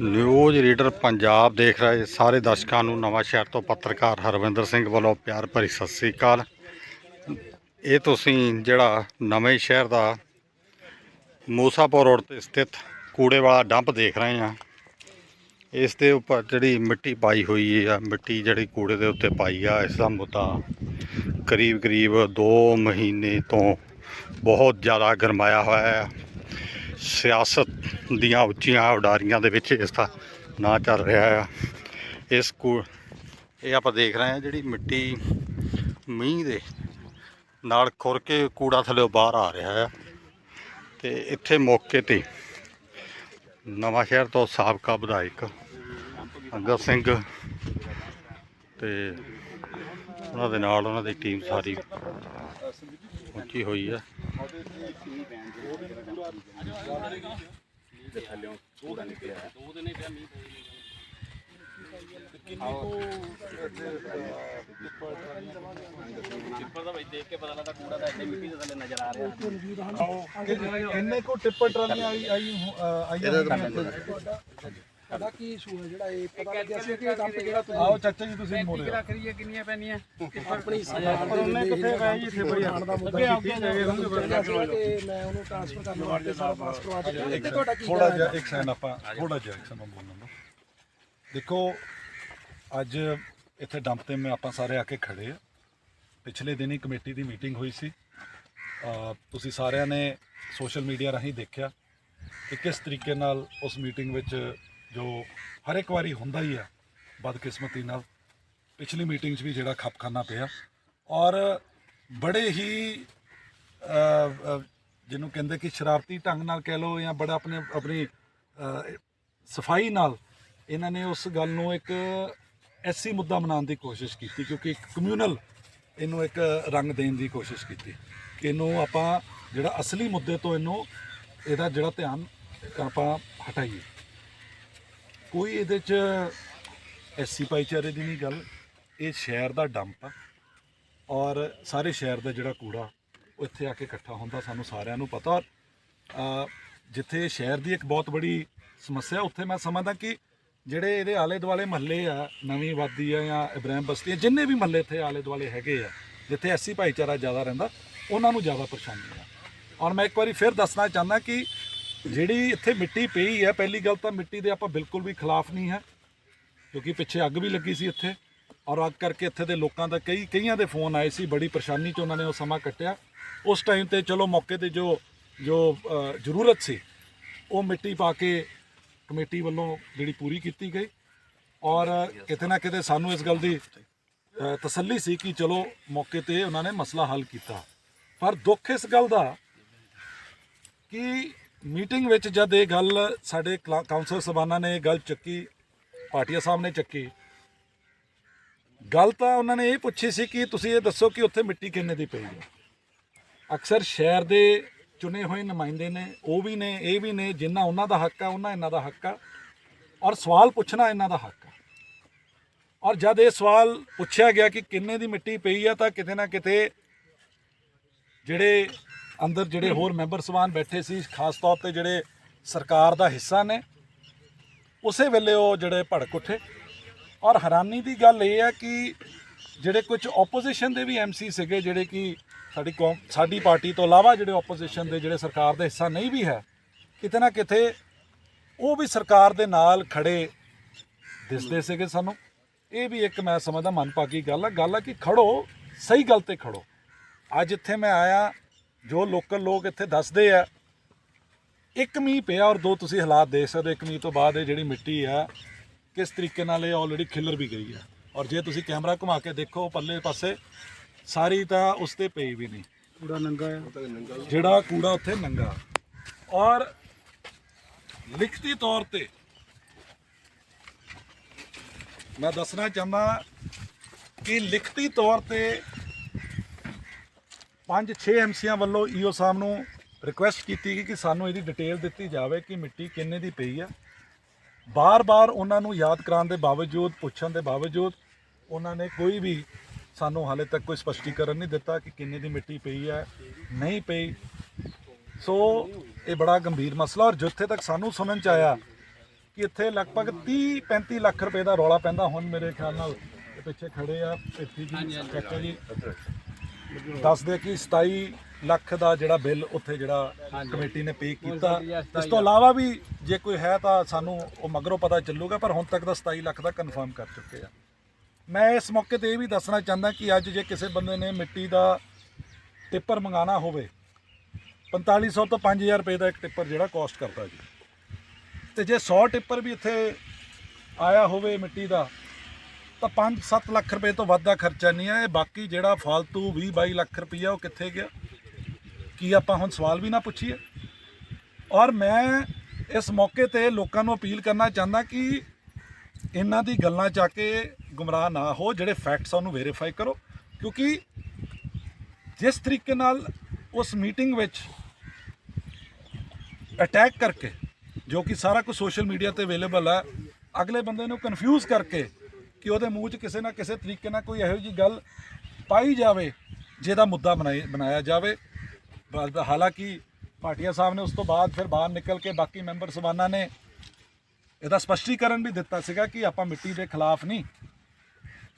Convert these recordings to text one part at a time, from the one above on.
News reader Punjab ਦੇਖ ਰਹੇ ਸਾਰੇ ਦਰਸ਼ਕਾਂ ਨੂੰ ਨਵਾਂ ਸ਼ਹਿਰ ਤੋਂ ਪੱਤਰਕਾਰ ਹਰਵਿੰਦਰ ਸਿੰਘ ਵੱਲੋਂ ਪਿਆਰ ਭਰੀ ਸਤਿ ਸ੍ਰੀ ਅਕਾਲ। ਇਹ ਤੁਸੀਂ ਜਿਹੜਾ ਨਵੇਂ ਸ਼ਹਿਰ ਦਾ ਮੂਸਾਪੁਰ ਰੋਡ ਤੇ ਸਥਿਤ ਕੂੜੇ ਵਾਲਾ ਡੰਪ ਦੇਖ ਰਹੇ ਆ ਇਸ ਦੇ ਉੱਪਰ ਜਿਹੜੀ ਮਿੱਟੀ ਪਾਈ ਹੋਈ ਆ ਮਿੱਟੀ ਜਿਹੜੀ ਕੂੜੇ ਦੇ ਉੱਤੇ ਪਾਈ ਆ, ਇਸ ਦਾ ਮੁੱਦਾ ਕਰੀਬ ਕਰੀਬ 2 ਮਹੀਨੇ ਤੋਂ ਬਹੁਤ ਜ਼ਿਆਦਾ ਗਰਮਾਇਆ ਹੋਇਆ ਹੈ। ਸਿਆਸਤ ਦੀਆਂ ਉੱਚੀਆਂ ਉਡਾਰੀਆਂ ਦੇ ਵਿੱਚ ਇਸ ਦਾ ਨਾਂ ਚੱਲ ਰਿਹਾ ਆ। ਇਸ ਕੂ ਇਹ ਆਪਾਂ ਦੇਖ ਰਹੇ ਹਾਂ ਜਿਹੜੀ ਮਿੱਟੀ ਮੀਂਹ ਦੇ ਨਾਲ ਖੁਰ ਕੇ ਕੂੜਾ ਥੱਲੇ ਬਾਹਰ ਆ ਰਿਹਾ ਆ। ਤੇ ਇੱਥੇ ਮੌਕੇ ਤੇ ਨਵਾਂ ਸ਼ਹਿਰ ਤੋਂ ਸਾਬਕਾ ਵਿਧਾਇਕ ਅੰਗਦ ਸਿੰਘ ਤੇ ਉਹਨਾਂ ਦੇ ਨਾਲ ਉਹਨਾਂ ਦੀ ਟੀਮ ਸਾਰੀ ਪਹੁੰਚੀ ਹੋਈ ਹੈ ਇੰਨੇ ਕੋ ਟਿੱਪਰ ਟਰਾਲੀਆਂ ਆਈ ਆਈ ਆਈਆਂ ਸਾਡਾ ਕੀ ਇਸ਼ੂ ਹੈ? ਜਿਹੜਾ ਇਹ ਪਤਾ ਲੱਗਿਆ ਸੀ ਕਿ ਇਹ ਡੰਪ ਜਿਹੜਾ ਤੁਸੀਂ ਆਓ ਚਾਚਾ ਜੀ ਤੁਸੀਂ ਮੋੜੇ ਕਰੀਏ ਕਿੰਨੀਆਂ ਪੈਣੀਆਂ ਆਪਣੀ ਸਮਾਨ ਪਰ ਉਹਨੇ ਕਿੱਥੇ ਪਏ ਜੀ ਇੱਥੇ ਬੜੀ ਖਾਣ ਦਾ ਮੁੱਦਾ ਕੀਤੀ ਚਾਹੀਦਾ ਸੀਗਾ ਕਿ ਮੈਂ ਉਹਨੂੰ ਟ੍ਰਾਂਸਫਰ ਕਰਨ ਵਾਸਤੇ ਸਾਰਾ ਪਾਸ ਕਰਵਾ ਦਿੱਤਾ। ਤੇ ਤੁਹਾਡਾ ਕੀ ਥੋੜਾ ਕਹਿਣਾ ਜਿਹਾ ਹੈ ਇੱਕ ਸੈਕਿੰਡ ਆਪਾਂ ਥੋੜਾ ਜਿਹਾ ਇੱਕ ਸਮਾਂ ਬੋਲਣ ਦਾ ਦੇਖੋ ਅੱਜ ਇੱਥੇ ਡੰਪ ਤੇ ਮੈਂ ਆਪਾਂ ਸਾਰੇ ਆ ਕੇ ਖੜੇ ਆ। ਪਿਛਲੇ ਦਿਨ ਹੀ ਕਮੇਟੀ ਦੀ ਮੀਟਿੰਗ ਹੋਈ ਸੀ। ਤੁਸੀਂ ਸਾਰਿਆਂ ਨੇ ਸੋਸ਼ਲ ਮੀਡੀਆ ਰਾਹੀਂ ਦੇਖਿਆ ਕਿ ਕਿਸ ਤਰੀਕੇ ਨਾਲ ਉਸ ਮੀਟਿੰਗ ਵਿੱਚ ਜੋ ਹਰ ਇੱਕ ਵਾਰੀ ਹੁੰਦਾ ਹੀ ਆ ਬਦਕਿਸਮਤੀ ਨਾਲ। ਪਿਛਲੀ ਮੀਟਿੰਗ 'ਚ ਵੀ ਜਿਹੜਾ ਖਪਖਾਨਾ ਪਿਆ ਔਰ ਬੜੇ ਹੀ ਜਿਹਨੂੰ ਕਹਿੰਦੇ ਕਿ ਸ਼ਰਾਰਤੀ ਢੰਗ ਨਾਲ ਕਹਿ ਲਓ ਜਾਂ ਬੜਾ ਆਪਣੇ, ਆਪਣੀ ਸਫ਼ਾਈ ਨਾਲ ਇਹਨਾਂ ਨੇ ਉਸ ਗੱਲ ਨੂੰ ਇੱਕ ਐਸੀ ਮੁੱਦਾ ਬਣਾਉਣ ਦੀ ਕੋਸ਼ਿਸ਼ ਕੀਤੀ ਕਿਉਂਕਿ ਇੱਕ ਕਮਿਊਨਲ ਇਹਨੂੰ ਇੱਕ ਰੰਗ ਦੇਣ ਦੀ ਕੋਸ਼ਿਸ਼ ਕੀਤੀ ਕਿ ਇਹਨੂੰ ਆਪਾਂ ਜਿਹੜਾ ਅਸਲੀ ਮੁੱਦੇ ਤੋਂ ਇਹਨੂੰ, ਇਹਦਾ ਜਿਹੜਾ ਧਿਆਨ ਆਪਾਂ ਹਟਾਈਏ। ਕੋਈ ਇਹਦੇ 'ਚ ਐਸੀ ਭਾਈਚਾਰੇ ਦੀ ਨਹੀਂ ਗੱਲ। ਇਹ ਸ਼ਹਿਰ ਦਾ ਡੰਪ ਆ ਔਰ ਸਾਰੇ ਸ਼ਹਿਰ ਦਾ ਜਿਹੜਾ ਕੂੜਾ ਉਹ ਇੱਥੇ ਆ ਕੇ ਇਕੱਠਾ ਹੁੰਦਾ, ਸਾਨੂੰ ਸਾਰਿਆਂ ਨੂੰ ਪਤਾ। ਔਰ ਜਿੱਥੇ ਸ਼ਹਿਰ ਦੀ ਇੱਕ ਬਹੁਤ ਬੜੀ ਸਮੱਸਿਆ, ਉੱਥੇ ਮੈਂ ਸਮਝਦਾ ਕਿ ਜਿਹੜੇ ਇਹਦੇ ਆਲੇ ਦੁਆਲੇ ਮਹੱਲੇ ਆ, ਨਵੀਂ ਵਾਦੀ ਆ ਜਾਂ ਇਬਰਾਹਿਮ ਬਸਤੀ ਆ, ਜਿੰਨੇ ਵੀ ਮਹੱਲੇ ਇੱਥੇ ਆਲੇ ਦੁਆਲੇ ਹੈਗੇ ਆ, ਜਿੱਥੇ ਐਸੀ ਭਾਈਚਾਰਾ ਜ਼ਿਆਦਾ ਰਹਿੰਦਾ, ਉਹਨਾਂ ਨੂੰ ਜ਼ਿਆਦਾ ਪਰੇਸ਼ਾਨੀ ਆ। ਔਰ ਮੈਂ ਇੱਕ ਵਾਰੀ ਫਿਰ ਦੱਸਣਾ ਚਾਹੁੰਦਾ ਕਿ ਜਿਹੜੀ ਇੱਥੇ ਮਿੱਟੀ ਪਈ ਹੈ ਪਹਿਲੀ ਗੱਲ ਤਾਂ ਮਿੱਟੀ ਦੇ ਆਪਾਂ ਬਿਲਕੁਲ ਵੀ ਖਿਲਾਫ ਨਹੀਂ ਹੈ, ਕਿਉਂਕਿ ਪਿੱਛੇ ਅੱਗ ਵੀ ਲੱਗੀ ਸੀ ਇੱਥੇ, ਔਰ ਅੱਗ ਕਰਕੇ ਇੱਥੇ ਦੇ ਲੋਕਾਂ ਦਾ ਕਈ, ਕਈਆਂ ਦੇ ਫੋਨ ਆਏ ਸੀ, ਬੜੀ ਪਰੇਸ਼ਾਨੀ 'ਚ ਉਹਨਾਂ ਨੇ ਉਹ ਸਮਾਂ ਕੱਟਿਆ। ਉਸ ਟਾਈਮ ਤੇ ਚਲੋ ਮੌਕੇ ਤੇ ਜੋ ਜੋ ਜ਼ਰੂਰਤ ਸੀ, ਉਹ ਮਿੱਟੀ ਪਾ ਕੇ ਕਮੇਟੀ ਵੱਲੋਂ ਜਿਹੜੀ ਪੂਰੀ ਕੀਤੀ ਗਈ, ਔਰ ਕਿਤੇ ਨਾ ਕਿਤੇ ਸਾਨੂੰ ਇਸ ਗੱਲ ਦੀ ਤਸੱਲੀ ਸੀ ਕਿ ਚਲੋ ਮੌਕੇ ਤੇ ਉਹਨਾਂ ਨੇ ਮਸਲਾ ਹੱਲ ਕੀਤਾ। ਪਰ ਦੁੱਖ ਇਸ ਗੱਲ ਦਾ ਕਿ ਮੀਟਿੰਗ ਵਿੱਚ ਜਦ ਇਹ ਗੱਲ ਸਾਡੇ ਕਲਾ- ਕਾਉਂਸਲਰ ਸਭਾਨਾ ਨੇ ਇਹ ਗੱਲ ਚੱਕੀ ਪਾਟੀਆ ਸਾਹਿਬ ਨੇ ਚੱਕੀ, ਗੱਲ ਤਾਂ ਉਹਨਾਂ ਨੇ ਇਹ ਪੁੱਛੀ ਸੀ ਕਿ ਤੁਸੀਂ ਇਹ ਦੱਸੋ ਕਿ ਉੱਥੇ ਮਿੱਟੀ ਕਿੰਨੇ ਦੀ ਪਈ ਹੈ। ਅਕਸਰ ਸ਼ਹਿਰ ਦੇ ਚੁਣੇ ਹੋਏ ਨੁਮਾਇੰਦੇ ਨੇ, ਉਹ ਵੀ ਨੇ, ਇਹ ਵੀ ਨੇ, ਜਿੰਨਾ ਉਹਨਾਂ ਦਾ ਹੱਕ ਆ, ਉਹਨਾਂ ਇਹਨਾਂ ਦਾ ਹੱਕ ਆ। ਔਰ ਸਵਾਲ ਪੁੱਛਣਾ ਇਹਨਾਂ ਦਾ ਹੱਕ ਆ। ਔਰ ਜਦ ਇਹ ਸਵਾਲ ਪੁੱਛਿਆ ਗਿਆ ਕਿ ਕਿੰਨੇ ਦੀ ਮਿੱਟੀ ਪਈ ਆ, ਤਾਂ ਕਿਤੇ ਨਾ ਕਿਤੇ ਜਿਹੜੇ ਅੰਦਰ ਜਿਹੜੇ ਹੋਰ ਮੈਂਬਰ ਸਵਾਨ ਬੈਠੇ ਸੀ, ਖਾਸ ਤੌਰ ਤੇ ਜਿਹੜੇ ਸਰਕਾਰ ਦਾ ਹਿੱਸਾ ਨੇ, ਉਸੇ ਵੇਲੇ ਉਹ ਜਿਹੜੇ ਭੜਕ ਉੱਠੇ। ਔਰ ਹੈਰਾਨੀ ਦੀ ਗੱਲ ਇਹ ਹੈ ਕਿ ਜਿਹੜੇ ਕੁਝ ਆਪੋਜੀਸ਼ਨ ਦੇ ਵੀ ਐਮਸੀ ਸੀਗੇ, ਜਿਹੜੇ ਕਿ ਸਾਡੀ ਕੌਮ, ਸਾਡੀ ਪਾਰਟੀ ਤੋਂ ਇਲਾਵਾ ਜਿਹੜੇ ਆਪੋਜੀਸ਼ਨ ਦੇ ਜਿਹੜੇ ਸਰਕਾਰ ਦਾ ਹਿੱਸਾ ਨਹੀਂ ਵੀ ਹੈ, ਕਿਤੇ ਨਾ ਕਿਤੇ ਉਹ ਵੀ ਸਰਕਾਰ ਦੇ ਨਾਲ ਖੜੇ ਦਿਸਦੇ ਸੀਗੇ ਸਾਨੂੰ। ਇਹ ਵੀ ਇੱਕ ਮੈਂ ਸਮਝਦਾ ਮਨਪਾਕੀ ਗੱਲ ਆ। ਗੱਲ ਹੈ ਕਿ ਖੜੋ, ਸਹੀ ਗੱਲ ਤੇ ਖੜੋ। ਅੱਜ ਇੱਥੇ ਮੈਂ ਆਇਆ ਜੋ ਲੋਕਲ ਲੋਕ ਇੱਥੇ ਦੱਸਦੇ ਆ ਇੱਕ ਮੀਂਹ ਪਿਆ ਔਰ ਦੋ ਤੁਸੀਂ ਹਾਲਾਤ ਦੇਖ ਸਕਦੇ। ਇੱਕ ਮੀਂਹ ਤੋਂ ਬਾਅਦ ਇਹ ਜਿਹੜੀ ਮਿੱਟੀ ਆ ਕਿਸ ਤਰੀਕੇ ਨਾਲ ਇਹ ਆਲਰੇਡੀ ਖਿਲਰ ਵੀ ਗਈ ਆ। ਔਰ ਜੇ ਤੁਸੀਂ ਕੈਮਰਾ ਘੁਮਾ ਕੇ ਦੇਖੋ ਪੱਲੇ ਪਾਸੇ ਸਾਰੀ ਤਾਂ ਉਸ ਤੇ ਪਈ ਵੀ ਨਹੀਂ। ਕੂੜਾ ਨੰਗਾ ਹੈ ਜਿਹੜਾ ਕੂੜਾ ਉੱਥੇ ਨੰਗਾ। ਔਰ ਲਿਖਤੀ ਤੌਰ ਤੇ ਮੈਂ ਦੱਸਣਾ ਚਾਹੁੰਦਾ ਕਿ ਲਿਖਤੀ ਤੌਰ ਤੇ ਪੰਜ 6 ਐਮਸੀਆਂ ਵੱਲੋਂ ਈਓ ਸਾਹਿਬ ਨੂੰ ਰਿਕੁਐਸਟ ਕੀਤੀ ਗਈ ਕਿ ਸਾਨੂੰ ਇਹਦੀ ਡਿਟੇਲ ਦਿੱਤੀ ਜਾਵੇ ਕਿ ਮਿੱਟੀ ਕਿੰਨੇ ਦੀ ਪਈ ਆ। ਬਾਰ-ਬਾਰ ਉਹਨਾਂ ਨੂੰ ਯਾਦ ਕਰਾਉਣ ਦੇ ਬਾਵਜੂਦ, ਪੁੱਛਣ ਦੇ ਬਾਵਜੂਦ ਉਹਨਾਂ ਨੇ ਕੋਈ ਵੀ ਸਾਨੂੰ ਹਾਲੇ ਤੱਕ ਕੋਈ ਸਪਸ਼ਟੀਕਰਨ ਨਹੀਂ ਦਿੱਤਾ ਕਿ ਕਿੰਨੇ ਦੀ ਮਿੱਟੀ ਪਈ ਹੈ ਨਹੀਂ ਪਈ। ਸੋ ਇਹ ਬੜਾ ਗੰਭੀਰ ਮਸਲਾ ਔਰ ਜਿੱਥੇ ਤੱਕ ਸਾਨੂੰ ਸੁਣਨ ਚ ਆਇਆ ਕਿ ਇੱਥੇ ਲਗਭਗ 30 35 ਲੱਖ ਰੁਪਏ ਦਾ ਰੌਲਾ ਪੈਂਦਾ, ਹੁਣ ਮੇਰੇ ਖਿਆਲ ਨਾਲ ਇਹ ਪਿੱਛੇ ਖੜੇ ਆ ਇੱਥੇ ਜੀ, ਚਾਚਾ ਜੀ। ਦੱਸਦੇ ਕਿ 27 ਲੱਖ ਦਾ ਜਿਹੜਾ ਬਿੱਲ ਉੱਥੇ ਜਿਹੜਾ ਕਮੇਟੀ ਨੇ ਪੇ ਕੀਤਾ। ਇਸ ਤੋਂ ਇਲਾਵਾ ਵੀ ਜੇ ਕੋਈ ਹੈ ਤਾਂ ਸਾਨੂੰ ਉਹ ਮਗਰੋਂ ਪਤਾ ਚੱਲੂਗਾ ਪਰ ਹੁਣ ਤੱਕ ਦਾ 27 ਲੱਖ ਦਾ ਕਨਫਰਮ ਕਰ ਚੁੱਕੇ ਆ। ਮੈਂ ਇਸ ਮੌਕੇ ਤੇ ਇਹ ਵੀ ਦੱਸਣਾ ਚਾਹੁੰਦਾ ਕਿ ਅੱਜ ਜੇ ਕਿਸੇ ਬੰਦੇ ਨੇ ਮਿੱਟੀ ਦਾ ਟਿੱਪਰ ਮੰਗਾਣਾ ਹੋਵੇ 4500 ਤੋਂ 5000 ਰੁਪਏ ਦਾ ਇੱਕ ਟਿੱਪਰ ਜਿਹੜਾ ਕਾਸਟ ਕਰਦਾ ਜੀ। ਤੇ ਜੇ 100 ਟਿੱਪਰ ਵੀ ਇੱਥੇ ਆਇਆ ਹੋਵੇ ਮਿੱਟੀ ਦਾ ਤਾਂ 5-7 ਲੱਖ ਰੁਪਏ ਤੋਂ ਵੱਧ ਦਾ ਖਰਚਾ ਨਹੀਂ ਹੈ ਇਹ ਬਾਕੀ ਜਿਹੜਾ ਫालतू 20-22 ਲੱਖ ਰੁਪਈਆ ਉਹ ਕਿੱਥੇ ਗਿਆ? ਕੀ ਆਪਾਂ ਹੁਣ ਸਵਾਲ ਵੀ ਨਾ ਪੁੱਛੀਏ? ਔਰ ਮੈਂ ਇਸ ਮੌਕੇ ਤੇ ਲੋਕਾਂ ਨੂੰ ਅਪੀਲ ਕਰਨਾ ਚਾਹੁੰਦਾ ਕਿ ਇਹਨਾਂ ਦੀ ਗੱਲਾਂ ਚ ਆ ਕੇ ਗੁੰਮਰਾਹ ਨਾ ਹੋ, ਜਿਹੜੇ ਫੈਕਟਸ ਉਹਨੂੰ ਵੈਰੀਫਾਈ ਕਰੋ। ਕਿਉਂਕਿ ਜਿਸ ਤਰੀਕੇ ਨਾਲ ਉਸ ਮੀਟਿੰਗ ਵਿੱਚ ਅਟੈਕ ਕਰਕੇ, ਜੋ ਕਿ ਸਾਰਾ ਕੁਝ ਸੋਸ਼ਲ ਮੀਡੀਆ ਤੇ ਅਵੇਲੇਬਲ ਹੈ ਅਗਲੇ ਬੰਦੇ ਨੂੰ ਕਨਫਿਊਜ਼ ਕਰਕੇ ਕਿ ਉਹਦੇ ਮੂੰਹ 'ਚ ਕਿਸੇ ਨਾ ਕਿਸੇ ਤਰੀਕੇ ਨਾਲ ਕੋਈ ਇਹੋ ਜਿਹੀ ਗੱਲ ਪਾਈ ਜਾਵੇ, ਜਿਹਦਾ ਮੁੱਦਾ ਬਣਾਈ, ਬਣਾਇਆ ਜਾਵੇ। ਹਾਲਾਂਕਿ ਭਾਟੀਆ ਸਾਹਿਬ ਨੇ ਉਸ ਤੋਂ ਬਾਅਦ ਫਿਰ ਬਾਹਰ ਨਿਕਲ ਕੇ ਬਾਕੀ ਮੈਂਬਰ ਸਬਾਨਾ ਨੇ ਇਹਦਾ ਸਪਸ਼ਟੀਕਰਨ ਵੀ ਦਿੱਤਾ ਸੀਗਾ ਕਿ ਆਪਾਂ ਮਿੱਟੀ ਦੇ ਖਿਲਾਫ ਨਹੀਂ,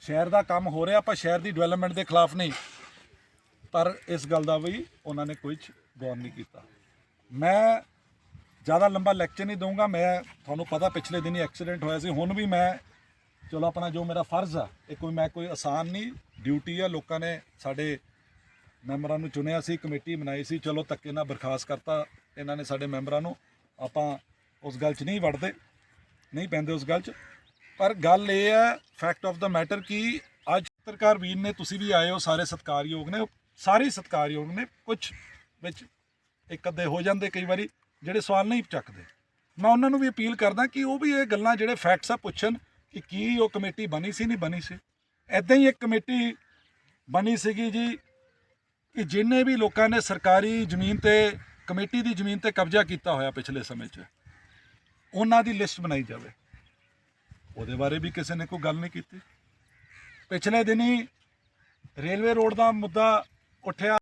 ਸ਼ਹਿਰ ਦਾ ਕੰਮ ਹੋ ਰਿਹਾ, ਆਪਾਂ ਸ਼ਹਿਰ ਦੀ ਡਿਵੈਲਪਮੈਂਟ ਦੇ ਖਿਲਾਫ ਨਹੀਂ। ਪਰ ਇਸ ਗੱਲ ਦਾ ਵੀ ਉਹਨਾਂ ਨੇ ਕੋਈ ਗੌਰ ਨਹੀਂ ਕੀਤਾ। ਮੈਂ ਜ਼ਿਆਦਾ ਲੰਬਾ ਲੈਕਚਰ ਨਹੀਂ ਦਊਂਗਾ, ਮੈਂ ਤੁਹਾਨੂੰ ਪਤਾ ਪਿਛਲੇ ਦਿਨੀ ਐਕਸੀਡੈਂਟ ਹੋਇਆ ਸੀ, ਹੁਣ ਵੀ ਮੈਂ ਚਲੋ ਆਪਣਾ ਜੋ ਮੇਰਾ ਫਰਜ਼ ਆ, ਇਹ ਕੋਈ ਮੈਂ ਕੋਈ ਆਸਾਨ ਨਹੀਂ ਡਿਊਟੀ ਆ, ਲੋਕਾਂ ਨੇ ਸਾਡੇ ਮੈਂਬਰਾਂ ਨੂੰ ਚੁਣਿਆ ਸੀ, ਕਮੇਟੀ ਬਣਾਈ ਸੀ, ਚਲੋ ਧੱਕੇ ਨਾਲ ਬਰਖਾਸਤ ਕਰਤਾ ਇਹਨਾਂ ਨੇ ਸਾਡੇ ਮੈਂਬਰਾਂ ਨੂੰ, ਆਪਾਂ ਉਸ ਗੱਲ 'ਚ ਨਹੀਂ ਵੜਦੇ, ਨਹੀਂ ਪੈਂਦੇ ਉਸ ਗੱਲ 'ਚ। ਪਰ ਗੱਲ ਇਹ ਹੈ ਫੈਕਟ ਆਫ ਦਾ ਮੈਟਰ ਕਿ ਅੱਜ ਪੱਤਰਕਾਰ ਵੀਰ ਨੇ, ਤੁਸੀਂ ਵੀ ਆਏ ਹੋ, ਸਾਰੇ ਸਤਿਕਾਰਯੋਗ ਨੇ, ਸਾਰੇ ਸਤਿਕਾਰਯੋਗ ਨੇ ਕੁਝ ਵਿੱਚ ਇੱਕ ਅੱਧੇ ਹੋ ਜਾਂਦੇ ਕਈ ਵਾਰੀ, ਜਿਹੜੇ ਸਵਾਲ ਨਹੀਂ ਚੱਕਦੇ। ਮੈਂ ਉਹਨਾਂ ਨੂੰ ਵੀ ਅਪੀਲ ਕਰਦਾ ਕਿ ਉਹ ਵੀ ਇਹ ਗੱਲਾਂ ਜਿਹੜੇ ਫੈਕਟਸ ਆ ਪੁੱਛਣ ਕਿ ਕੀ ਉਹ ਕਮੇਟੀ ਬਣੀ ਸੀ, ਨਹੀਂ ਬਣੀ ਸੀ। ਐਦਾਂ ਹੀ ਇੱਕ ਕਮੇਟੀ ਬਣੀ ਸੀਗੀ ਜੀ ਕਿ ਜਿੰਨੇ ਵੀ ਲੋਕਾਂ ਨੇ ਸਰਕਾਰੀ ਜ਼ਮੀਨ ਤੇ, ਕਮੇਟੀ ਦੀ ਜ਼ਮੀਨ ਤੇ ਕਬਜ਼ਾ ਕੀਤਾ ਹੋਇਆ ਪਿਛਲੇ ਸਮੇਂ 'ਚ, ਉਹਨਾਂ ਦੀ ਲਿਸਟ ਬਣਾਈ ਜਾਵੇ। ਉਹਦੇ ਬਾਰੇ ਵੀ ਕਿਸੇ ਨੇ ਕੋਈ ਗੱਲ ਨਹੀਂ ਕੀਤੀ। ਪਿਛਲੇ ਦਿਨੀ ਰੇਲਵੇ ਰੋਡ ਦਾ ਮੁੱਦਾ ਉੱਠਿਆ।